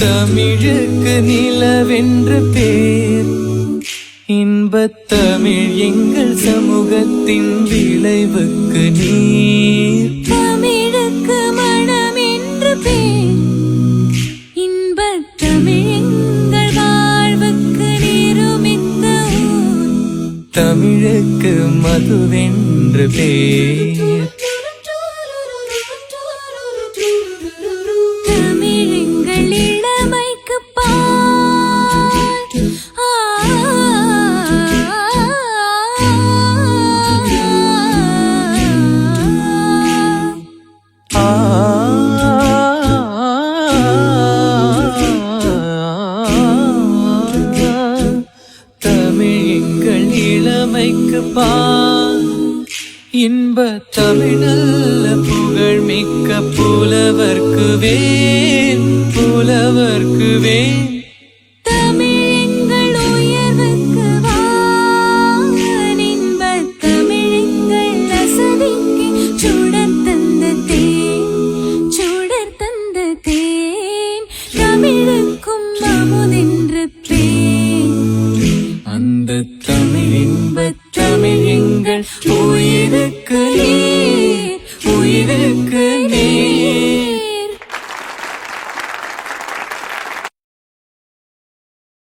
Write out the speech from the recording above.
தமிழுக்கு நிலவென்று பேர். இன்பத் தமிழ் எங்கள் சமூகத்தின் விளைவுக்கு நீர். தமிழுக்கு மனம் என்று பேர். இன்பத் தமிழ் எங்கள் வாழ்வுக்கு நிருமித்த தமிழுக்கு மதுவென்று பேர். இளமைக்கு பால் இன்ப தமிழல்ல புகழ் மிக்க புலவர்க்கு வேன் புலவர்க்கு வேன். எங்கள் உயிருக்கு நீ உயிருக்கு நீ.